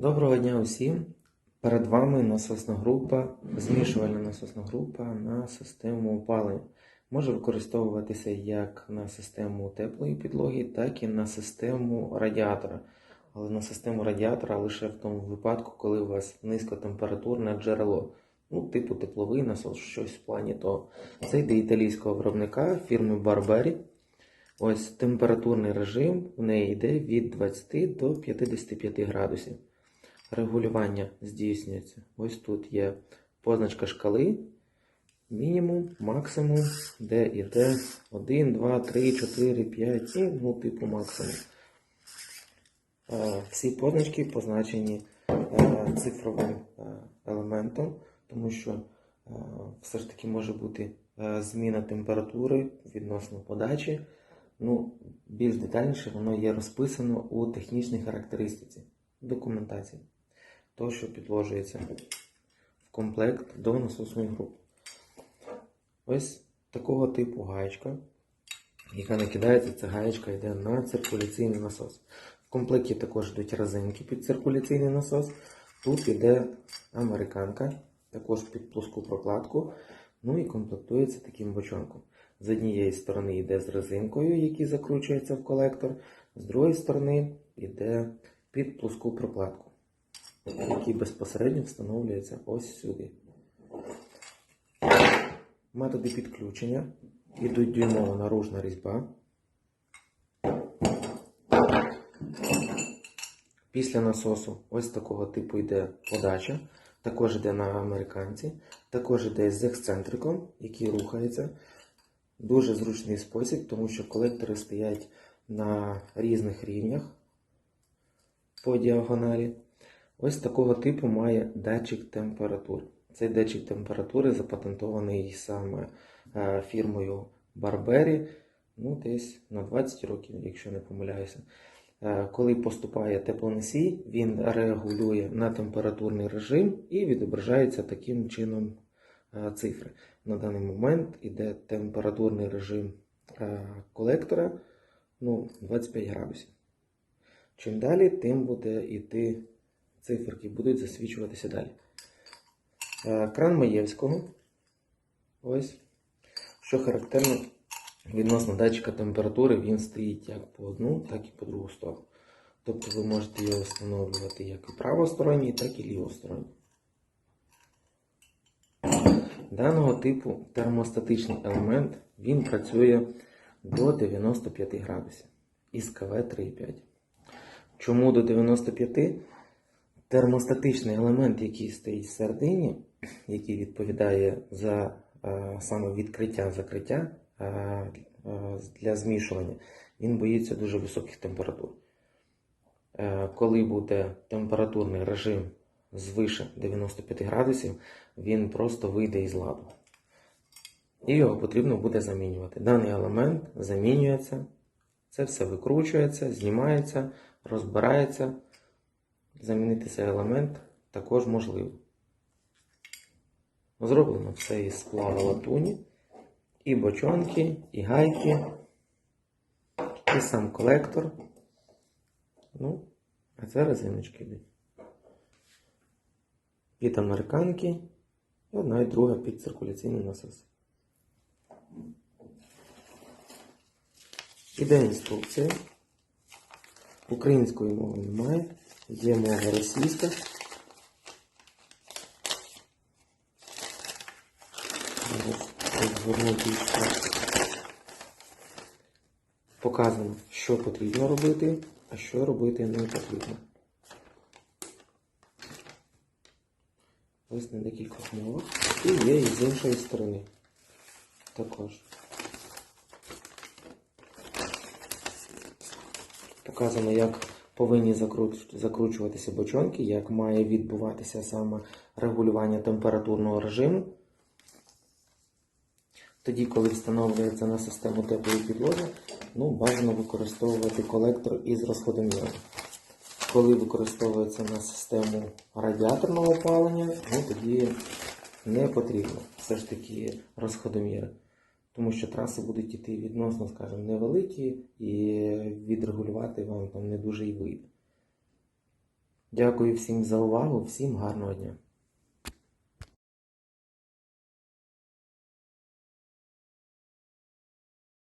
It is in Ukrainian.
Доброго дня усім! Перед вами насосна група, змішувальна насосна група на систему опалення. Може використовуватися як на систему теплої підлоги, так і на систему радіатора. Але на систему радіатора лише в тому випадку, коли у вас низькотемпературне джерело, ну, типу тепловий насос, щось в плані того. Це йде італійського виробника фірми Barberi. Ось температурний режим в неї йде від 20 до 55 градусів. Регулювання здійснюється. Ось тут є позначка шкали, мінімум, максимум, де йде 1, 2, 3, 4, 5 і ну, типу максимум. Всі позначки позначені е, цифровим е, елементом, тому що е, все ж таки може бути зміна температури відносно подачі. Ну, більш детальніше воно є розписано у технічній характеристиці документації, то, що підложується в комплект до насосної групи. Ось такого типу гаєчка, яка накидається, ця гаєчка йде на циркуляційний насос. В комплекті також йдуть резинки під циркуляційний насос. Тут йде американка, також під плоску прокладку. Ну і комплектується таким бочонком. З однієї сторони йде з резинкою, який закручується в колектор, з другої сторони йде під плоску прокладку, який безпосередньо встановлюється ось сюди. Методи підключення. Йдуть дюймова наружна різьба. Після насосу ось такого типу йде подача. Також йде на американці. Також йде з ексцентриком, який рухається. Дуже зручний спосіб, тому що колектори стоять на різних рівнях по діагоналі. Ось такого типу має датчик температури. Цей датчик температури запатентований саме е, фірмою Barberi, ну, десь на 20 років, якщо не помиляюся. Е, Коли поступає теплоносій, він регулює на температурний режим і відображається таким чином е, цифри. На даний момент іде температурний режим колектора ну, 25 градусів. Чим далі, тим буде йти циферки, будуть засвічуватися далі. Е, Кран Маєвського. Ось. Що характерно відносно датчика температури, він стоїть як по одну, так і по другу сторону. Тобто ви можете його встановлювати як і правосторонній, так і лівосторонній. Даного типу термостатичний елемент він працює до 95 градусів із КВ 3,5. Чому до 95? Термостатичний елемент, який стоїть всередині, який відповідає за е, саме відкриття закриття е, е, для змішування, він боїться дуже високих температур. Коли буде температурний режим звише 95 градусів, він просто вийде із ладу. І його потрібно буде замінювати. Даний елемент замінюється, це все викручується, знімається, розбирається. Замінити цей елемент також можливо. Зроблено все із сплава латуні, і бочонки, і гайки, і сам колектор. Ну, а це резиночки йдуть. Під американки і одна і друга під циркуляційний насос. Іде інструкція. Української мови немає. Є мова російська. Показано, що потрібно робити, а що робити не потрібно. Ось на декількох мовах. І є і з іншої сторони. Також. Показано, як повинні закручуватися бочонки, як має відбуватися саме регулювання температурного режиму. Тоді, коли встановлюється на систему теплої підлоги, ну, бажано використовувати колектор із розходоміром. Коли використовується на систему радіаторного опалення, ну, тоді не потрібно все ж таки розходоміри. Тому що траси будуть йти відносно, скажімо, невеликі, і відрегулювати вам там не дуже й вийде. Дякую всім за увагу, всім гарного дня.